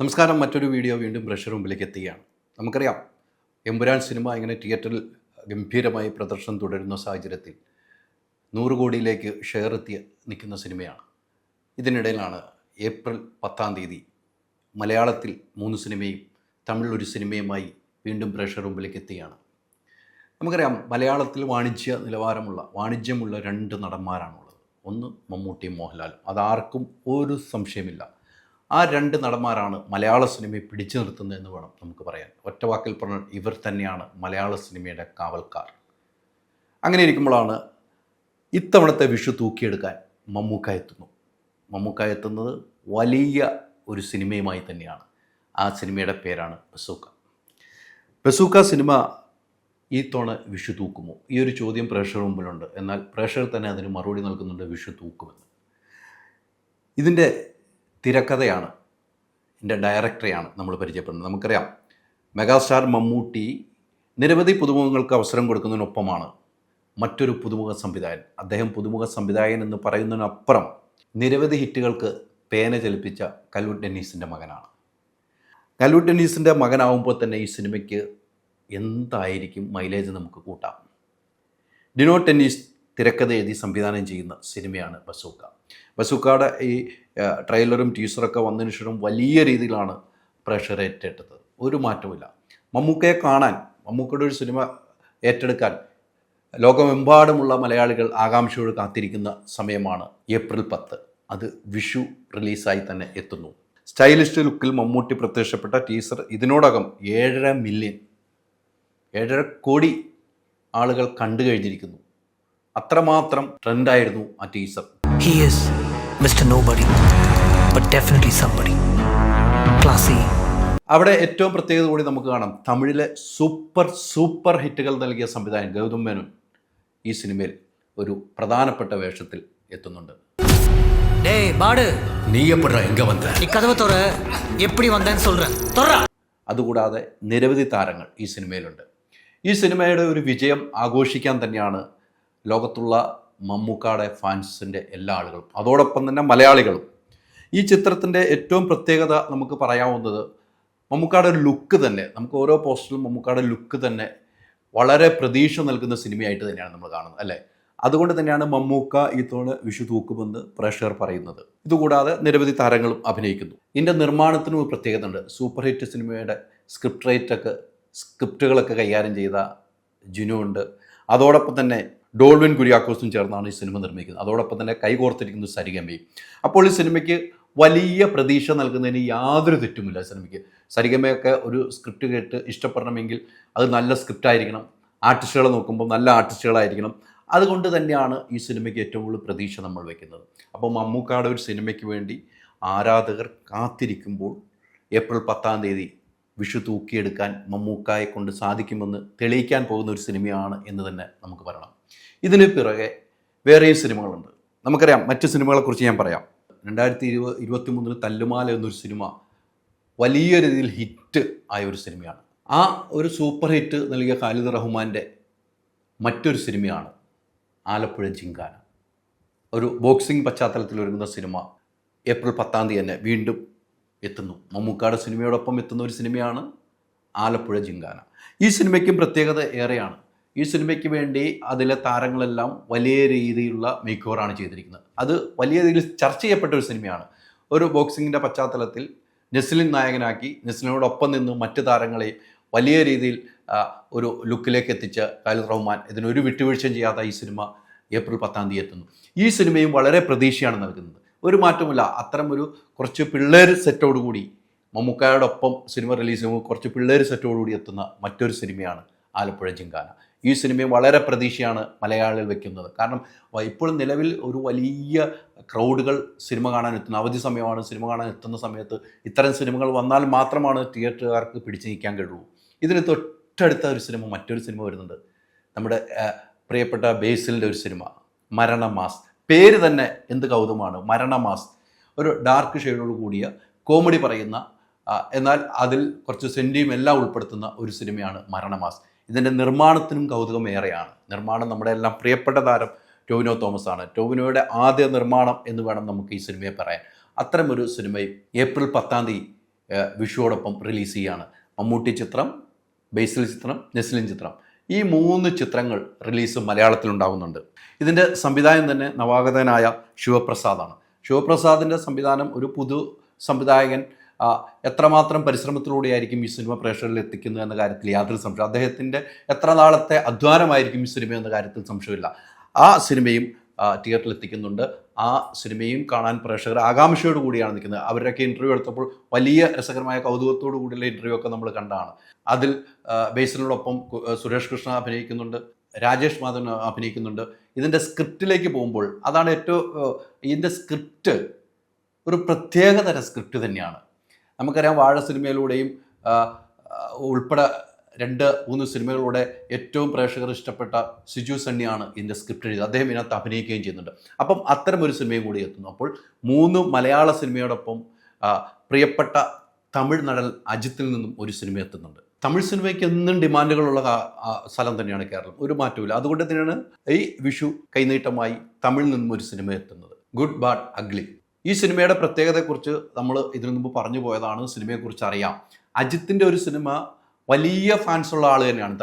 നമസ്കാരം. മറ്റൊരു വീഡിയോ വീണ്ടും പ്രഷർ മുമ്പിലേക്ക് എത്തുകയാണ്. നമുക്കറിയാം എമ്പുരാൻ സിനിമ ഇങ്ങനെ തിയേറ്ററിൽ ഗംഭീരമായി പ്രദർശനം തുടരുന്ന സാഹചര്യത്തിൽ നൂറ് കോടിയിലേക്ക് ഷെയർ എത്തി നിൽക്കുന്ന സിനിമയാണ്. ഇതിനിടയിലാണ് ഏപ്രിൽ പത്താം തീയതി മലയാളത്തിൽ മൂന്ന് സിനിമയും തമിഴിൽ ഒരു സിനിമയുമായി വീണ്ടും പ്രഷർ മുമ്പിലേക്ക് എത്തുകയാണ്. നമുക്കറിയാം മലയാളത്തിൽ വാണിജ്യ നിലവാരമുള്ള വാണിജ്യമുള്ള രണ്ട് നടന്മാരാണുള്ളത്. ഒന്ന് മമ്മൂട്ടിയും മോഹൻലാലും. അതാർക്കും ഒരു സംശയമില്ല ആ രണ്ട് നടന്മാരാണ് മലയാള സിനിമയെ പിടിച്ചു നിർത്തുന്നത് എന്ന് വേണം നമുക്ക് പറയാൻ. ഒറ്റ വാക്കിൽ പറഞ്ഞാൽ ഇവർ തന്നെയാണ് മലയാള സിനിമയുടെ കാവൽക്കാർ. അങ്ങനെ ഇരിക്കുമ്പോഴാണ് ഇത്തവണത്തെ വിഷു തൂക്കിയെടുക്കാൻ മമ്മൂക്ക എത്തുന്നു. മമ്മൂക്ക എത്തുന്നത് വലിയ ഒരു സിനിമയുമായി തന്നെയാണ്. ആ സിനിമയുടെ പേരാണ് ബസൂക്ക. ബസൂക്ക സിനിമ ഈ തവണ വിഷു തൂക്കുമോ? ഈ ഒരു ചോദ്യം പ്രേക്ഷകർ മുമ്പിലുണ്ട്. എന്നാൽ പ്രേക്ഷകർ തന്നെ അതിന് മറുപടി നൽകുന്നുണ്ട് വിഷു തൂക്കുമെന്ന്. ഇതിന്റെ തിരക്കഥയാണ്. എന്റെ ഡയറക്ടറെയാണ് നമ്മൾ പരിചയപ്പെടുന്നത്. നമുക്കറിയാം മെഗാസ്റ്റാർ മമ്മൂട്ടി നിരവധി പുതുമുഖങ്ങൾക്ക് അവസരം കൊടുക്കുന്നതിനൊപ്പമാണ് മറ്റൊരു പുതുമുഖ സംവിധായകൻ. അദ്ദേഹം പുതുമുഖ സംവിധായകൻ എന്ന് പറയുന്നതിനപ്പുറം നിരവധി ഹിറ്റുകൾക്ക് പേന ചലിപ്പിച്ച കല്ലൂർ ഡെന്നീസിന്റെ മകനാണ്. കല്ലൂർ ഡെന്നീസിന്റെ മകനാവുമ്പോൾ തന്നെ ഈ സിനിമയ്ക്ക് എന്തായിരിക്കും മൈലേജ് നമുക്ക് കൂട്ടാം. ഡിനോ ടെന്നീസ് തിരക്കഥ എഴുതി സംവിധാനം ചെയ്യുന്ന സിനിമയാണ് ബസൂക്ക. ബസൂക്കയുടെ ഈ ട്രെയിലറും ടീസറൊക്കെ വന്നതിന് ശേഷം വലിയ രീതിയിലാണ് പ്രഷർ ഏറ്റെടുത്തത്. ഒരു മാറ്റവുമില്ല. മമ്മൂക്കയെ കാണാൻ മമ്മൂക്കയുടെ ഒരു സിനിമ ഏറ്റെടുക്കാൻ ലോകമെമ്പാടുമുള്ള മലയാളികൾ ആകാംക്ഷയോട് കാത്തിരിക്കുന്ന സമയമാണ് ഏപ്രിൽ പത്ത്. അത് വിഷു റിലീസായി തന്നെ എത്തുന്നു. സ്റ്റൈലിഷ് ലുക്കിൽ മമ്മൂട്ടി പ്രത്യക്ഷപ്പെട്ട ടീസർ ഇതിനോടകം ഏഴര മില്യൺ ഏഴര കോടി ആളുകൾ കണ്ടു കഴിഞ്ഞിരിക്കുന്നു. അത്രമാത്രം ട്രെൻഡായിരുന്നു ആ teaser He is Mr. Nobody, but definitely somebody. Classy, അവിടെ ഏറ്റവും പ്രത്യേകത കൂടി നമുക്ക് കാണാം തമിഴിലെ സൂപ്പർ സൂപ്പർ ഹിറ്റുകൾ നൽകിയ സംവിധായകൻ ഗൗതം മേനോൻ ഈ സിനിമയിൽ ഒരു പ്രധാനപ്പെട്ട വേഷത്തിൽ എത്തുന്നുണ്ട് டேய் பாடு நீ எப்படிடா எங்க வந்த நீ கதவை தொற எப்படி வந்தேன்னு சொல்றேன் தொறா അതുകൂടാതെ നിരവധി താരങ്ങൾ ഈ സിനിമയിലുണ്ട് ഈ സിനിമയുടെ ഒരു വിജയം ആഘോഷിക്കാൻ തന്നെയാണ് ലോകത്തുള്ള മമ്മൂക്കാടെ ഫാൻസിന്റെ എല്ലാ ആളുകളും അതോടൊപ്പം തന്നെ മലയാളികളും. ഈ ചിത്രത്തിന്റെ ഏറ്റവും പ്രത്യേകത നമുക്ക് പറയാവുന്നത് മമ്മൂക്കാടെ ഒരു ലുക്ക് തന്നെ നമുക്ക് ഓരോ പോസ്റ്ററിലും മമ്മൂക്കാടെ ലുക്ക് തന്നെ വളരെ പ്രതീക്ഷ നൽകുന്ന സിനിമയായിട്ട് തന്നെയാണ് നമ്മൾ കാണുന്നത് അല്ലേ? അതുകൊണ്ട് തന്നെയാണ് മമ്മൂക്ക ഈ തോണ് വിഷു തൂക്കുമെന്ന് പ്രേക്ഷകർ പറയുന്നത്. ഇതുകൂടാതെ നിരവധി താരങ്ങളും അഭിനയിക്കുന്നു. ഇതിന്റെ നിർമ്മാണത്തിനും ഒരു പ്രത്യേകത ഉണ്ട്. സൂപ്പർ ഹിറ്റ് സിനിമയുടെ സ്ക്രിപ്റ്റ് റൈറ്റൊക്കെ സ്ക്രിപ്റ്റുകളൊക്കെ കൈകാര്യം ചെയ്ത ജിനു ഉണ്ട് അതോടൊപ്പം തന്നെ ഡോൾവിൻ കുര്യാക്കോസും ചേർന്നാണ് ഈ സിനിമ നിർമ്മിക്കുന്നത്. അതോടൊപ്പം തന്നെ കൈകോർത്തിരിക്കുന്നു സരിഗമയും. അപ്പോൾ ഈ സിനിമയ്ക്ക് വലിയ പ്രതീക്ഷ നൽകുന്നതിന് യാതൊരു തെറ്റുമില്ല സിനിമയ്ക്ക്. സരിഗമയൊക്കെ ഒരു സ്ക്രിപ്റ്റ് കേട്ട് ഇഷ്ടപ്പെടണമെങ്കിൽ അത് നല്ല സ്ക്രിപ്റ്റ് ആയിരിക്കണം ആർട്ടിസ്റ്റുകളെ നോക്കുമ്പോൾ നല്ല ആർട്ടിസ്റ്റുകളായിരിക്കണം. അതുകൊണ്ട് തന്നെയാണ് ഈ സിനിമയ്ക്ക് ഏറ്റവും കൂടുതൽ പ്രതീക്ഷ നമ്മൾ വെക്കുന്നത്. അപ്പോൾ മമ്മൂക്കാട് ഒരു സിനിമയ്ക്ക് വേണ്ടി ആരാധകർ കാത്തിരിക്കുമ്പോൾ ഏപ്രിൽ പത്താം തീയതി വിഷു തൂക്കിയെടുക്കാൻ മമ്മൂക്കായെ കൊണ്ട് സാധിക്കുമെന്ന് തെളിയിക്കാൻ പോകുന്ന ഒരു സിനിമയാണ് എന്ന് തന്നെ നമുക്ക് പറയണം. ഇതിന് പിറകെ വേറെയും സിനിമകളുണ്ട്. നമുക്കറിയാം മറ്റ് സിനിമകളെക്കുറിച്ച് ഞാൻ പറയാം. രണ്ടായിരത്തി ഇരുപത് ഇരുപത്തി മൂന്നിൽ തല്ലുമാല എന്നൊരു സിനിമ വലിയ രീതിയിൽ ഹിറ്റ് ആയ ഒരു സിനിമയാണ്. ആ ഒരു സൂപ്പർ ഹിറ്റ് നൽകിയ ഖാലിദ് റഹ്മാന്റെ മറ്റൊരു സിനിമയാണ് ആലപ്പുഴ ജിങ്കാന. ഒരു ബോക്സിംഗ് പശ്ചാത്തലത്തിൽ ഒരുങ്ങുന്ന സിനിമ ഏപ്രിൽ പത്താം തീയതി തന്നെ വീണ്ടും എത്തുന്നു. മമ്മൂക്കാട് സിനിമയോടൊപ്പം എത്തുന്ന ഒരു സിനിമയാണ് ആലപ്പുഴ ജിങ്കാന. ഈ സിനിമയ്ക്കും പ്രത്യേകത ഏറെയാണ്. ഈ സിനിമയ്ക്ക് വേണ്ടി അതിലെ താരങ്ങളെല്ലാം വലിയ രീതിയിലുള്ള മേക്ക് ഓവറാണ് ചെയ്തിരിക്കുന്നത്. അത് വലിയ രീതിയിൽ ചർച്ച ചെയ്യപ്പെട്ട ഒരു സിനിമയാണ്. ഒരു ബോക്സിങ്ങിന്റെ പശ്ചാത്തലത്തിൽ നെസ്ലിൻ നായകനാക്കി നെസ്ലിനോടൊപ്പം നിന്ന് മറ്റ് താരങ്ങളെ വലിയ രീതിയിൽ ഒരു ലുക്കിലേക്ക് എത്തിച്ച ഖാലിദ് റഹ്മാൻ ഇതിനൊരു വിട്ടുവീഴ്ചയും ചെയ്യാത്ത ഈ സിനിമ ഏപ്രിൽ പത്താം തീയതി എത്തുന്നു. ഈ സിനിമയും വളരെ പ്രതീക്ഷയാണ് നൽകുന്നത്. ഒരു മാറ്റമില്ല അത്തരം ഒരു കുറച്ച് പിള്ളേർ സെറ്റോടുകൂടി മമ്മൂക്കായോടൊപ്പം സിനിമ റിലീസ് ചെയ്യുമ്പോൾ കുറച്ച് പിള്ളേർ സെറ്റോടുകൂടി എത്തുന്ന മറ്റൊരു സിനിമയാണ് ആലപ്പുഴ ജിങ്കാന ഈ സിനിമയും വളരെ പ്രതീക്ഷയാണ് മലയാളികൾ വെക്കുന്നത്. കാരണം ഇപ്പോഴും നിലവിൽ ഒരു വലിയ ക്രൗഡുകൾ സിനിമ കാണാൻ എത്തുന്ന അവധി സമയമാണ് സിനിമ കാണാൻ എത്തുന്ന സമയത്ത് ഇത്തരം സിനിമകൾ വന്നാൽ മാത്രമാണ് തിയേറ്ററുകാർക്ക് പിടിച്ചു നിൽക്കാൻ കഴിയുള്ളൂ. ഇതിന് തൊട്ടടുത്ത ഒരു സിനിമ മറ്റൊരു സിനിമ വരുന്നുണ്ട്. നമ്മുടെ പ്രിയപ്പെട്ട ബേസിലിന്റെ ഒരു സിനിമ മരണമാസ്. പേര് തന്നെ എന്ത് കൗതുകമാണ് മരണമാസ്. ഒരു ഡാർക്ക് ഷെയ്ഡോട് കൂടിയ കോമഡി പറയുന്ന എന്നാൽ അതിൽ കുറച്ച് സെന്റിയും എല്ലാം ഉൾപ്പെടുത്തുന്ന ഒരു സിനിമയാണ് മരണമാസ്. ഇതിന്റെ നിർമ്മാണത്തിനും കൗതുകം ഏറെയാണ്. നിർമ്മാണം നമ്മുടെ എല്ലാം പ്രിയപ്പെട്ട താരം ടോവിനോ തോമസ് ആണ് ടോവിനോയുടെ ആദ്യ നിർമ്മാണം എന്ന് വേണം നമുക്ക് ഈ സിനിമയെ പറയാൻ. അത്തരമൊരു സിനിമയും ഏപ്രിൽ പത്താം തീയതി വിഷുവോടൊപ്പം റിലീസ് ചെയ്യുകയാണ് മമ്മൂട്ടി ചിത്രം ബേസിൽ ചിത്രം നെസ്ലിൻ ചിത്രം. ഈ മൂന്ന് ചിത്രങ്ങൾ റിലീസ് മലയാളത്തിലുണ്ടാകുന്നുണ്ട് ഇതിന്റെ സംവിധായകൻ തന്നെ നവാഗതനായ ശിവപ്രസാദാണ്. ശിവപ്രസാദിന്റെ സംവിധാനം ഒരു പുതു സംവിധായകൻ എത്രമാത്രം പരിശ്രമത്തിലൂടെയായിരിക്കും ഈ സിനിമ പ്രേക്ഷകരിൽ എത്തിക്കുന്നത് എന്ന കാര്യത്തിൽ യാതൊരു സംശയം അദ്ദേഹത്തിന്റെ എത്ര നാളത്തെ അധ്വാനമായിരിക്കും ഈ സിനിമ എന്ന കാര്യത്തിൽ സംശയമില്ല ആ സിനിമയും തിയേറ്ററിൽ എത്തിക്കുന്നുണ്ട്. ആ സിനിമയും കാണാൻ പ്രേക്ഷകർ ആകാംക്ഷയോട് കൂടിയാണ് നിൽക്കുന്നത്. അവരൊക്കെ ഇന്റർവ്യൂ എടുത്തപ്പോൾ വലിയ രസകരമായ കൗതുകത്തോടു കൂടിയുള്ള ഇന്റർവ്യൂ ഒക്കെ നമ്മൾ കണ്ടാണ് അതിൽ ആ, സുരേഷ് കൃഷ്ണ അഭിനയിക്കുന്നുണ്ട്. രാജേഷ് മാധവൻ അഭിനയിക്കുന്നുണ്ട്. ഇതിന്റെ സ്ക്രിപ്റ്റിലേക്ക് പോകുമ്പോൾ അതാണ് ഏറ്റവും ഇതിന്റെ സ്ക്രിപ്റ്റ് ഒരു പ്രത്യേകതര സ്ക്രിപ്റ്റ് തന്നെയാണ്. നമുക്കറിയാം വാഴ സിനിമയിലൂടെയും ഉൾപ്പെടെ രണ്ട് മൂന്ന് സിനിമകളിലൂടെ ഏറ്റവും പ്രേക്ഷകർ ഇഷ്ടപ്പെട്ട സിജു സണ്ണിയാണ് ഇതിന്റെ സ്ക്രിപ്റ്റ് എഴുതി അദ്ദേഹം ഇതിനകത്ത് അഭിനയിക്കുകയും ചെയ്യുന്നുണ്ട്. അപ്പം അത്തരം ഒരു സിനിമയും കൂടി എത്തുന്നു. അപ്പോൾ മൂന്ന് മലയാള സിനിമയോടൊപ്പം പ്രിയപ്പെട്ട തമിഴ് നടൻ അജിത്തിൽ നിന്നും ഒരു സിനിമ എത്തുന്നുണ്ട്. തമിഴ് സിനിമയ്ക്ക് എന്നും ഡിമാൻഡുകളുള്ള സ്ഥലം തന്നെയാണ് കേരളം. ഒരു മാറ്റമില്ല അതുകൊണ്ട് തന്നെയാണ് ഈ വിഷു കൈനീട്ടമായി തമിഴിൽ നിന്നും ഒരു സിനിമ എത്തുന്നത്. Good bad ugly. ഈ സിനിമയുടെ പ്രത്യേകതയെക്കുറിച്ച് നമ്മൾ ഇതിനു മുമ്പ് പറഞ്ഞു പോയതാണ് സിനിമയെക്കുറിച്ച് അറിയാം അജിത്തിന്റെ ഒരു സിനിമ വലിയ ഫാൻസ് ഉള്ള ആൾ തന്നെയാണ്.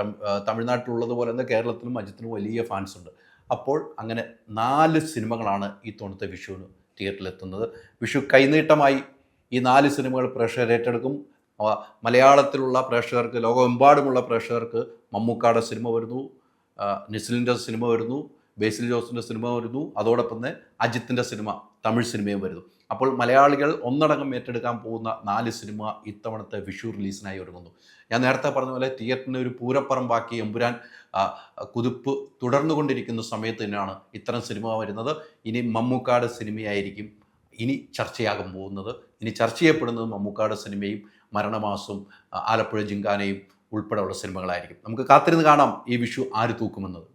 തമിഴ്നാട്ടിലുള്ളത് പോലെ തന്നെ കേരളത്തിലും അജിത്തിനും വലിയ ഫാൻസ് ഉണ്ട്. അപ്പോൾ അങ്ങനെ നാല് സിനിമകളാണ് ഈ തോണത്തെ വിഷുവിന് തിയേറ്ററിൽ എത്തുന്നത് വിഷു കൈനീട്ടമായി ഈ നാല് സിനിമകൾ പ്രേക്ഷകർ ഏറ്റെടുക്കും. മലയാളത്തിലുള്ള പ്രേക്ഷകർക്ക് ലോകമെമ്പാടുമുള്ള പ്രേക്ഷകർക്ക് മമ്മൂക്കാടെ സിനിമ വരുന്നു. നിസിലിന്റെ സിനിമ വരുന്നു. ബേസിൽ ജോസിന്റെ സിനിമ വരുന്നു. അതോടൊപ്പം തന്നെ അജിത്തിന്റെ സിനിമ തമിഴ് സിനിമയും വരുന്നു. അപ്പോൾ മലയാളികൾ ഒന്നടങ്കം ഏറ്റെടുക്കാൻ പോകുന്ന നാല് സിനിമ ഇത്തവണത്തെ വിഷു റിലീസിനായി ഒരുങ്ങുന്നു. ഞാൻ നേരത്തെ പറഞ്ഞ പോലെ തിയേറ്ററിന് ഒരു പൂരപ്പറമ്പാക്കി എമ്പുരാൻ കുതിപ്പ് തുടർന്നുകൊണ്ടിരിക്കുന്ന സമയത്ത് തന്നെയാണ് ഇത്തരം സിനിമ വരുന്നത്. ഇനി മമ്മൂക്കാട് സിനിമയായിരിക്കും ഇനി ചർച്ചയാകാൻ പോകുന്നത്. ഇനി ചർച്ച ചെയ്യപ്പെടുന്നത് മമ്മൂക്കാട് സിനിമയും മരണമാസവും ആലപ്പുഴ ജിങ്കാനയും ഉൾപ്പെടെയുള്ള സിനിമകളായിരിക്കും. നമുക്ക് കാത്തിരുന്ന് കാണാം ഈ വിഷു ആര് തൂക്കുമെന്നത്.